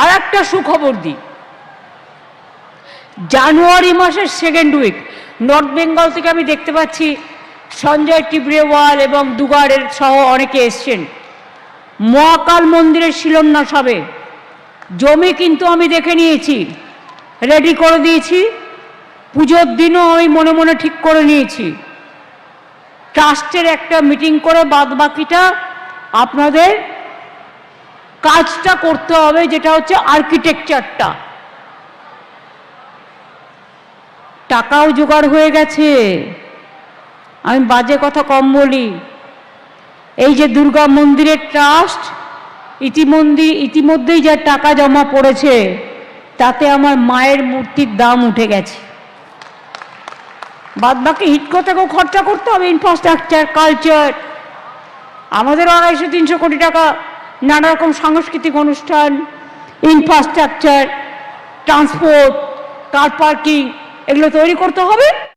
আর একটা সুখবর দিই। জানুয়ারি মাসের সেকেন্ড উইক নর্থ বেঙ্গল থেকে আমি দেখতে পাচ্ছি সঞ্জয় টিবরেওয়াল এবং দুগারের সহ অনেকে এসছেন। মহাকাল মন্দিরের শিলান্যাস হবে। জমি কিন্তু আমি দেখে নিয়েছি রেডি করে দিয়েছি। পুজোর দিনও আমি মনে মনে ঠিক করে নিয়েছি। ট্রাস্টের একটা মিটিং করে বাদ বাকিটা আপনাদের কাজটা করতে হবে যেটা হচ্ছে আর্কিটেকচারটা টাকাও জোগাড় হয়ে গেছে। আমি বাজে কথা কম বলি। এই যে দুর্গা মন্দিরের ট্রাস্ট ইতিমধ্যে, ইতিমধ্যেই যা টাকা জমা পড়েছে, তাতে আমার মায়ের মূর্তির দাম উঠে গেছে। বাদ বাকি হিটকো থেকেও খরচা করতে হবে ইনফ্রাস্ট্রাকচার কালচার আমাদের আড়াইশো, তিনশো কোটি টাকা নানা রকম সাংস্কৃতিক অনুষ্ঠান ইনফ্রাস্ট্রাকচার ট্রান্সপোর্ট কার পার্কিং এগুলো তৈরি করতে হবে।